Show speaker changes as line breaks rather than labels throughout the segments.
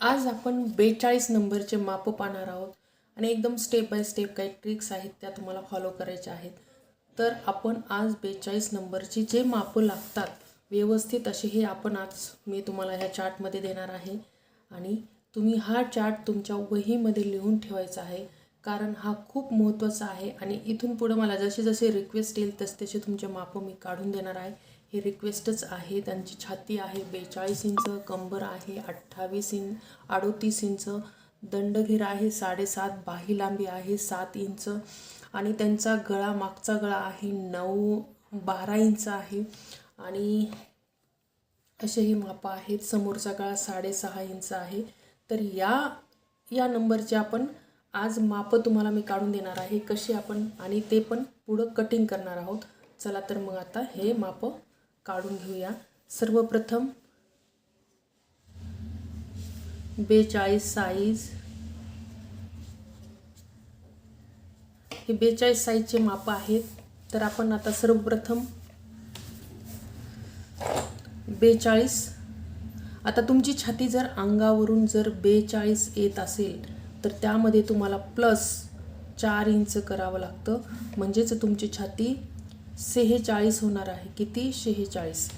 आज आपण बेचाळीस नंबरचे मापं पाहणार आहोत आणि एकदम स्टेप बाय स्टेप काही ट्रिक्स आहेत त्या तुम्हाला फॉलो करायच्या आहेत. तर आपण आज बेचाळीस नंबरची जे मापं लागतात व्यवस्थित असे हे आपण आज मी तुम्हाला ह्या चार्टमध्ये देणार आहे. आणि तुम्ही हा चार्ट तुमच्या वहीमध्ये लिहून ठेवायचा आहे कारण हा खूप महत्त्वाचा आहे. आणि इथून पुढं मला जसे जसे रिक्वेस्ट येईल तसे तसे तुमचे मापं मी काढून देणार आहे. हे रिक्वेस्टच आहे. त्यांची छाती आहे बेचाळीस इंच कंबर आहे अठ्ठावीस इंच अडोतीस इंच दंडघेर आहे साडेसात बाही लांबी आहे सात इंच आणि त्यांचा गळा मागचा गळा आहे नऊ बारा इंच आहे आणि असेही मापं आहेत. समोरचा गळा साडेसहा इंच आहे. तर या या नंबरचे आपण आज मापं तुम्हाला मी काढून देणार आहे. कशी आपण आणि ते पण पुढं कटिंग करणार आहोत. चला तर मग आता हे मापं काढून घेऊया. सर्वप्रथम बेचाळीस साईज हे बेचाळीस साईजचे माप आहेत. तर आपण आता सर्वप्रथम बेचाळीस. आता तुमची छाती जर अंगावरून जर बेचाळीस येत असेल तर त्यामध्ये तुम्हाला प्लस चार इंच करावं लागतं. म्हणजेच तुमची छाती सेहेचाळीस होणार आहे. किती? शेहेचाळीस.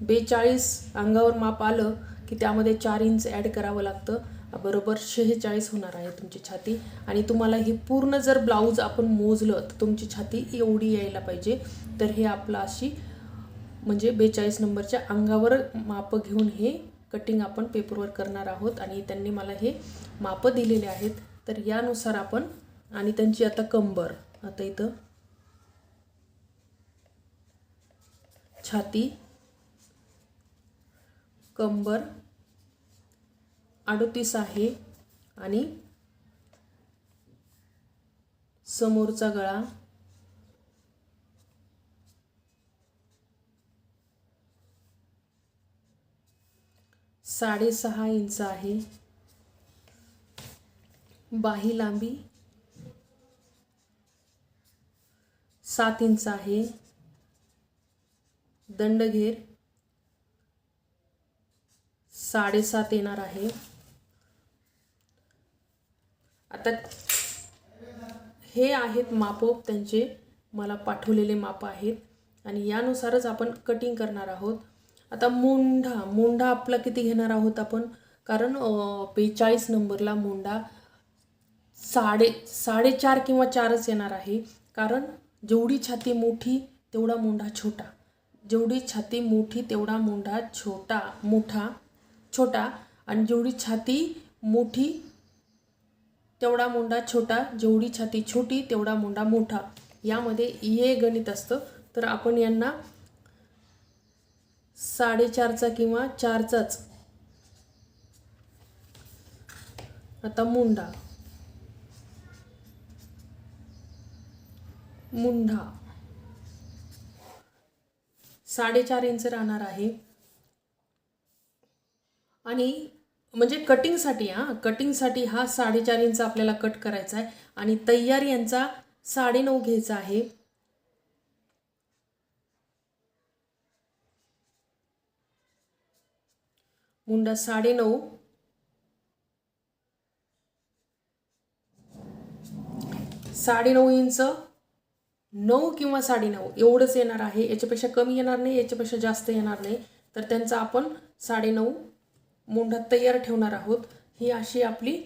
बेचाळीस अंगावर माप आलं की त्यामध्ये चार इंच ॲड करावं लागतं. बरोबर शेहेचाळीस होणार आहे तुमची छाती. आणि तुम्हाला हे पूर्ण जर ब्लाऊज आपण मोजलं तर तुमची छाती एवढी यायला पाहिजे. तर हे आपलं अशी म्हणजे बेचाळीस नंबरच्या अंगावर मापं घेऊन हे कटिंग आपण पेपरवर करणार आहोत. आणि त्यांनी मला हे मापं दिलेले आहेत. तर यानुसार आपण आणि त्यांची आता कंबर आता इथं छाती कंबर अडतीस आहे आणि समोरचा गळा साडेसहा इंच आहे. बाही लांबी सात इंच आहे. दंडघेर साडेसात येणार आहे. आता हे आहेत मापोप त्यांचे मला पाठवलेले माप आहेत आणि यानुसारच आपण कटिंग करणार आहोत. आता मुंढा मुंढा आपला किती घेणार आहोत आपण? कारण बेचाळीस नंबरला मोंढा साडे साडेचार किंवा चारच येणार आहे. कारण जेवढी छाती मोठी तेवढा मुंढा छोटा. जेवढी छाती मोठी तेवढा मुंढा छोटा मोठा छोटा आणि जेवढी छाती मोठी तेवढा मुंडा छोटा जेवढी छाती छोटी तेवढा मुंडा मोठा. यामध्ये हे गणित असतं. तर आपण यांना साडेचारचा किंवा चारचाच. आता मुंडा. मुंढा साडेचार इंच राहणार आहे. आणि म्हणजे कटिंगसाठी हां कटिंगसाठी हा साडेचार इंच आपल्याला कट करायचा आहे. आणि तयार यांचा साडेनऊ घ्यायचा आहे. मुंडा साडेनऊ. साडेनऊ इंच. नऊ किंवा साडेनऊ एवढंच येणार आहे. याच्यापेक्षा कमी येणार नाही याच्यापेक्षा जास्त येणार नाही. तर त्यांचा आपण साडेनऊ मुंढा तयार ठेवणार आहोत. ही अशी आपली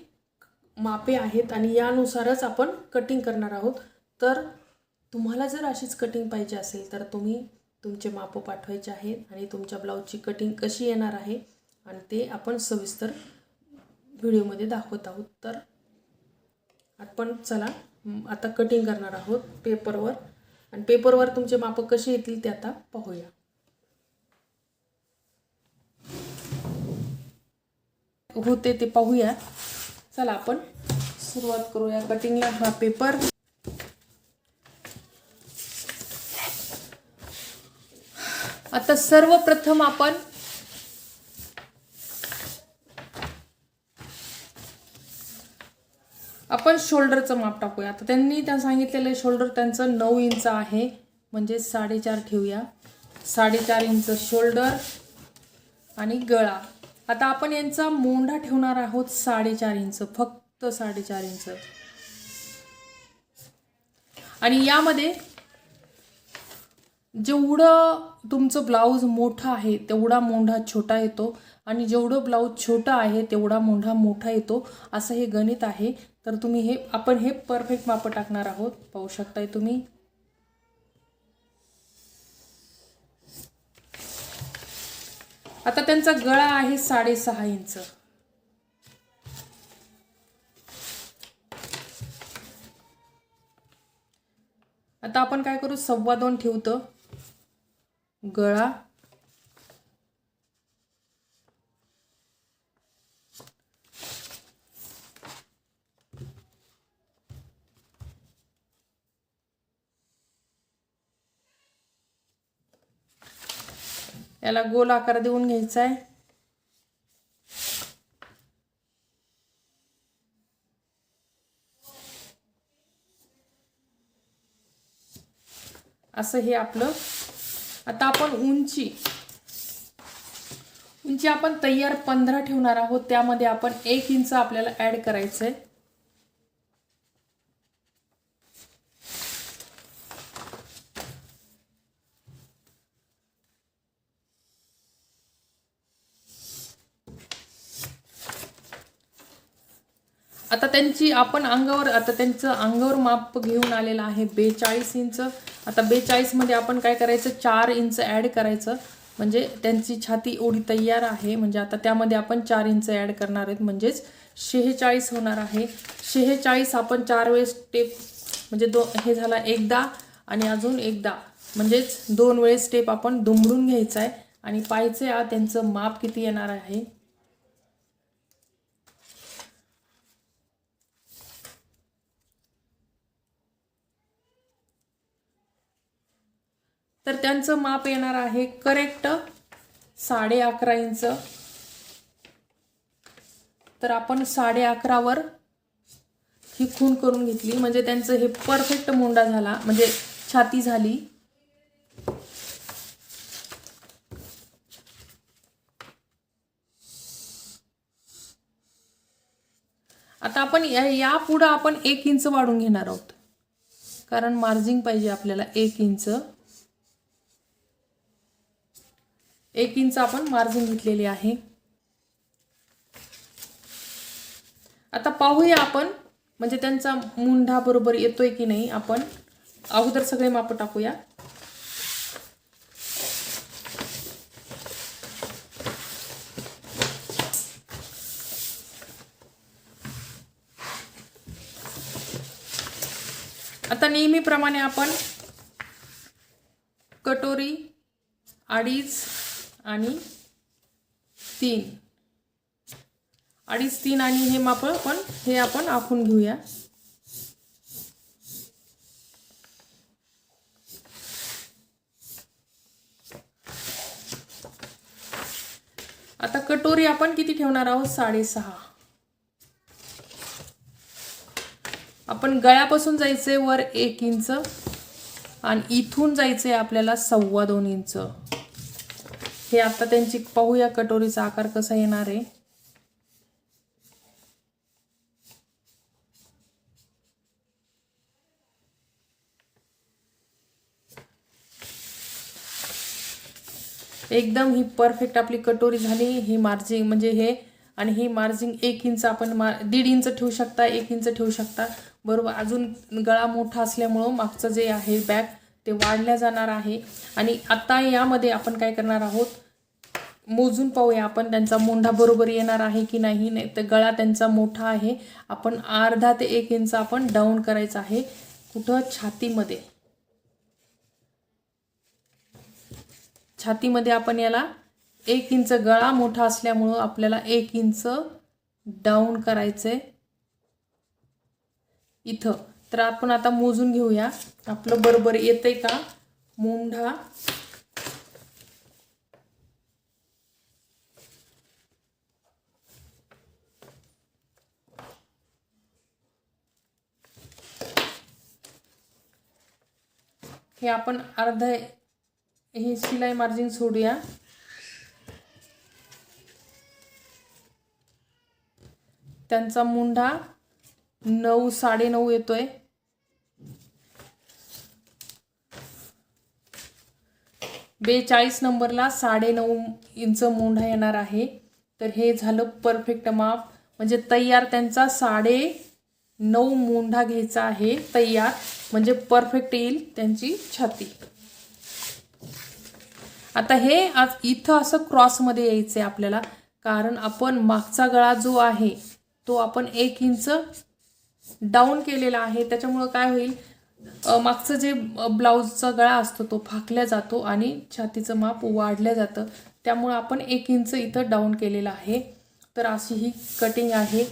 मापे आहेत आणि यानुसारच आपण कटिंग करणार आहोत. तर तुम्हाला जर अशीच कटिंग पाहिजे असेल तर तुम्ही तुमचे मापं पाठवायचे आहेत आणि तुमच्या ब्लाऊजची कटिंग कशी येणार आहे आणि ते आपण सविस्तर व्हिडिओमध्ये दाखवत आहोत. तर आपण चला आता कटिंग करणार आहोत पेपरवर आणि पेपरवर तुमचे मापं कसे येतील ते आता पाहूया. होते ते पाहूया. चला आपण सुरुवात करूया कटिंगला हा पेपर आता सर्वप्रथम आपण आपण शोल्डरचं माप टाकूया. आता त्यांनी त्या सांगितलेलं शोल्डर त्यांचं नऊ इंच आहे. म्हणजे साडेचार ठेवूया. साडेचार इंच शोल्डर आणि गळा. आता आपण यांचा मोंढा ठेवणार आहोत साडेचार इंच फक्त साडेचार इंच. आणि यामध्ये जेवढं तुमचं ब्लाऊज मोठं आहे तेवढा मोंढा छोटा येतो. आणि जेवढं ब्लाऊज छोटा आहे तेवढा मोंढा मोठा येतो असं हे गणित आहे. तर तुम्ही हे आपण हे परफेक्ट माप टाकणार आहोत. पाहू शकताय तुम्ही? आता त्यांचा गळा आहे साडेसहा इंच. आता आपण काय करू? सव्वा दोन ठेवतो. गळा. याला गोल आकार देऊन घ्यायचा आहे. असं हे आपलं. आता आपण उंची. उंची आपण तयार पंधरा ठेवणार आहोत. त्यामध्ये आपण एक इंच आपल्याला ऍड करायचं आहे आता त्यांची आपण अंगावर आता त्यांचं अंगावर माप घेऊन आलेलं आहे बेचाळीस इंच. आता बेचाळीसमध्ये आपण काय करायचं? चार इंच ॲड करायचं. म्हणजे त्यांची छाती ओढी तयार आहे. म्हणजे आता त्यामध्ये आपण चार इंच ॲड करणार आहेत. म्हणजेच शेहेचाळीस होणार आहे. शेहेचाळीस आपण चार वेळेस स्टेप म्हणजे दो हे झाला एकदा आणि अजून एकदा. म्हणजेच दोन वेळेस स्टेप आपण दुमडून घ्यायचा आहे. आणि पाहायचं आहे त्यांचं माप किती येणार आहे? तर त्यांचं माप येणार आहे करेक्ट साडे अकरा इंच. तर आपण साडे अकरावर ही खून करून घेतली. म्हणजे त्यांचं हे परफेक्ट मुंडा झाला. म्हणजे छाती झाली. आता आपण या या पुढं आपण एक इंच वाढून घेणार आहोत. कारण मार्जिंग पाहिजे आपल्याला एक इंच. एक इंच आपण मार्जिन घेतलेली आहे. आता पाहूया आपण म्हणजे त्यांचा मुंढा बरोबर येतोय की नाही आपण. अगोदर सगळे माप टाकूया. आता नेहमीप्रमाणे आपण कटोरी अडीच आणि तीन. अडीच तीन आणि हे माप पण हे आपण आखून घेऊया. आता कटोरी आपण किती ठेवणार आहोत? साडेसहा. आपण गळ्यापासून जायचंय वर एक इंच आणि इथून जायचंय आपल्याला सव्वा दोन इंच. हे आता त्यांची पाहूया कटोरीचा आकार कसा येणार आहे. एकदम ही परफेक्ट आपली कटोरी झाली. ही मार्जिंग म्हणजे हे आणि ही मार्जिंग एक इंच आपण मार दीड इंच ठेवू शकता एक इंच ठेवू शकता. बरोबर अजून गळा मोठा असल्यामुळं मागचं जे आहे बॅग ते वाढल्या जाणार आहे. आणि आता यामध्ये आपण काय करणार आहोत? मोजून पाहूया आपण त्यांचा मोंढा बरोबर येणार आहे की नाही. नाही तर गळा त्यांचा मोठा आहे. आपण अर्धा ते एक इंच आपण डाऊन करायचं आहे. कुठं? छातीमध्ये. छातीमध्ये आपण याला एक इंच गळा मोठा असल्यामुळं आपल्याला एक इंच डाऊन करायचं इथं. तर आपण आता मोजून घेऊया. आपलं बरोबर येतंय का? मोंढा. हे आपण अर्ध हे शिलाई मार्जिन सोडूया. त्यांचा मुंढा नऊ साडेनऊ येतोय. बेचाळीस नंबरला साडेनऊ इंच मुंढा येणार आहे. तर हे झालं परफेक्ट माप. म्हणजे तयार त्यांचा साडे नऊ मुंढा घ्यायचा आहे. तयार. म्हणजे परफेक्ट येईल त्यांची छाती. आता हे आज इथं असं क्रॉसमध्ये यायचं आहे आपल्याला. कारण आपण मागचा गळा जो आहे तो आपण एक इंच डाऊन केलेला आहे. त्याच्यामुळं काय होईल? मागचं जे ब्लाऊजचा गळा असतो तो फाकल्या जातो आणि छातीचं माप वाढलं जातं. त्यामुळं आपण एक इंच इथं डाऊन केलेलं आहे. तर अशी ही कटिंग आहे.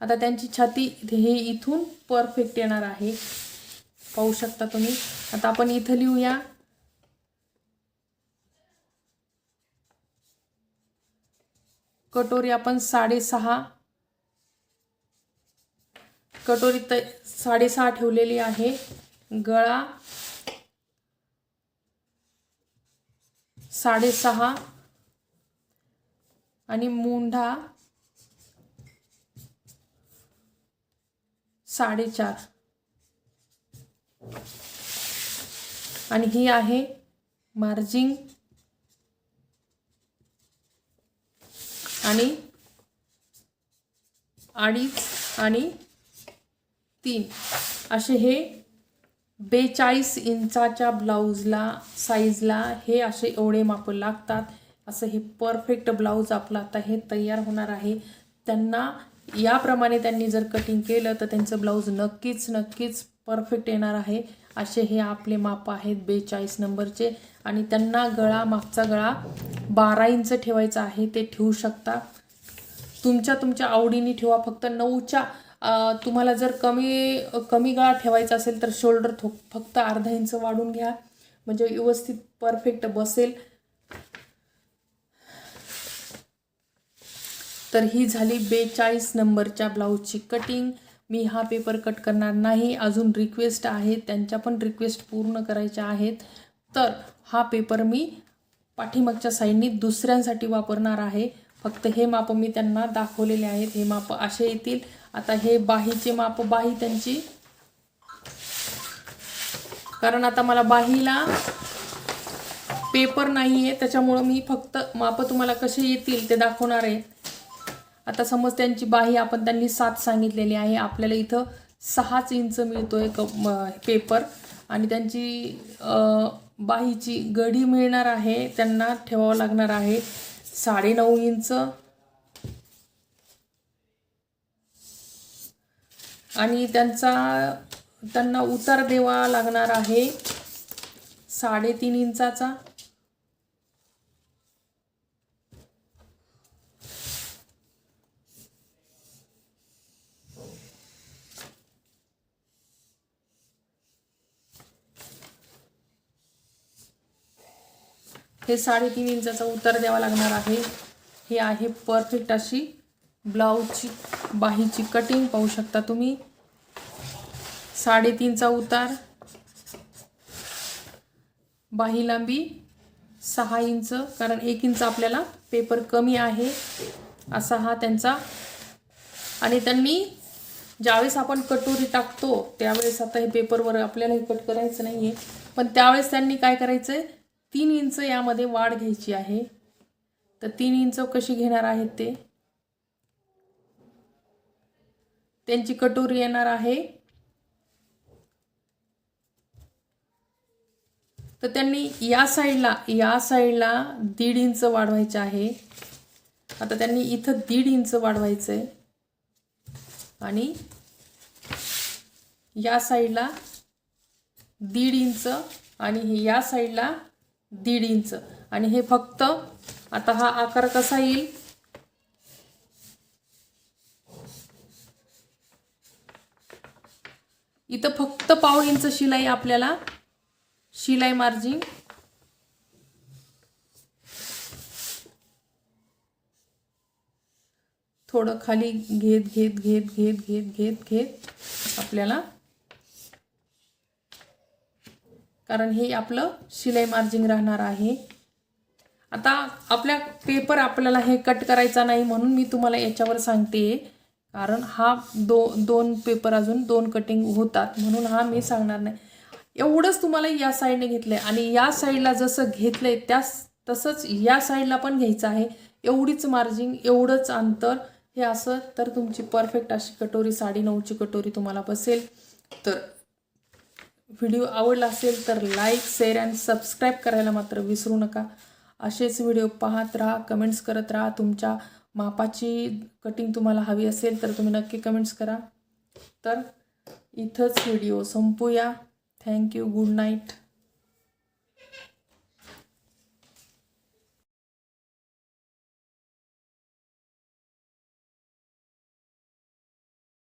आता त्यांची छाती हे इथून परफेक्ट येणार आहे. पाहू शकता तुम्ही. आता आपण इथं लिहूया. कटोरी आपण साडेसहा कटोरी त साडेसहा ठेवलेली आहे. गळा साडेसहा आणि मुंढा साडेचार. आणि ही आहे मार्जिंग आणि अडीच आणि तीन. असे हे बेचाळीस इंचाच्या ब्लाऊजला साईजला हे असे एवढे माप लागतात. असं हे परफेक्ट ब्लाऊज आपलं आता हे तयार होणार आहे. त्यांना याप्रमाणे त्यांनी जर कटिंग केलं तर त्यांचं ब्लाऊज नक्कीच नक्कीच परफेक्ट येणार आहे. असे हे आपले माप आहेत बेचाळीस नंबरचे. आणि त्यांना गळा मागचा गळा बारा इंच ठेवायचा आहे ते ठेवू शकता. तुमच्या तुमच्या आवडीने ठेवा. फक्त नऊच्या तुम्हाला जर कमी कमी गळा ठेवायचा असेल तर शोल्डर थो फक्त अर्धा इंच वाढून घ्या. म्हणजे व्यवस्थित परफेक्ट बसेल. तर ही झाली बेचाळीस नंबरच्या ब्लाऊजची कटिंग मी हा पेपर कट करणार नाही. अजून रिक्वेस्ट आहे. त्यांच्या पण रिक्वेस्ट पूर्ण करायच्या आहेत. तर हा पेपर मी पाठीमागच्या साईडनी दुसऱ्यांसाठी वापरणार आहे. फक्त हे माप मी त्यांना दाखवलेले आहेत. हे माप असे येतील. आता हे बाहीचे माप बाही त्यांची. कारण आता मला बाहीला पेपर नाही आहे त्याच्यामुळं मी फक्त माप तुम्हाला कसे येतील ते दाखवणार आहे. आता समज त्यांची बाही आपण त्यांनी सात सांगितलेली आहे. आपल्याला इथं सहाच इंच मिळतोय क म- पेपर आणि त्यांची बाहीची गडी मिळणार आहे. त्यांना ठेवावं लागणार आहे साडेनऊ इंच. आणि त्यांचा त्यांना उतार द्यावा लागणार आहे साडेतीन इंचाचा. हे साडेतीन इंचाचा उतार द्यावा लागणार आहे. हे आहे परफेक्ट अशी ब्लाऊजची बाहीची कटिंग पाहू शकता तुम्ही. साडेतीनचा उतार. बाही लांबी सहा इंच कारण एक इंच आपल्याला पेपर कमी आहे. असा हा त्यांचा. आणि त्यांनी ज्यावेळेस आपण कटोरी टाकतो त्यावेळेस आता हे पेपरवर आपल्याला हे कट करायचं नाही आहे पण त्यावेळेस त्यांनी काय करायचं आहे तीन इंच यामध्ये वाढ घ्यायची आहे. तर तीन इंच कशी घेणार आहेत ते? त्यांची कटोरी येणार आहे. तर त्यांनी या साईडला या साईडला दीड इंच वाढवायचे आहे. आता त्यांनी इथं दीड इंच वाढवायचं आहे आणि या साईडला दीड इंच आणि हे या साईडला दीड इंच. आणि हे फक्त आता हा आकार कसा येईल? इथं फक्त पाव इंच शिलाई आपल्याला. शिलाई मार्जिन. थोडं खाली घेत घेत घेत घेत घेत घेत घेत आपल्याला. कारण हे आपलं शिलाई मार्जिन राहणार आहे. आता आपल्या पेपर आपल्याला हे कट करायचा नाही म्हणून मी तुम्हाला याच्यावर सांगते. कारण हा दो दोन पेपर अजून दोन कटिंग होतात म्हणून हा मी सांगणार नाही. एवढंच तुम्हाला या साईडने घेतलं आहे आणि या साईडला जसं घेतलं आहे त्याच तसंच या साईडला पण घ्यायचं आहे. एवढीच मार्जिन एवढंच अंतर हे असं तर तुमची परफेक्ट अशी कटोरी साडी नऊची कटोरी तुम्हाला बसेल. तर व्हिडिओ आवडला असेल तर लाईक शेअर अँड सबस्क्राईब करायला मात्र विसरू नका. असेच व्हिडिओ पाहत राहा कमेंट्स करत राहा तुमच्या मापाची कटिंग तुम्हाला हवी असेल तर तुम्ही नक्की कमेंट्स करा. तर इथंच video संपूया. Thank you good night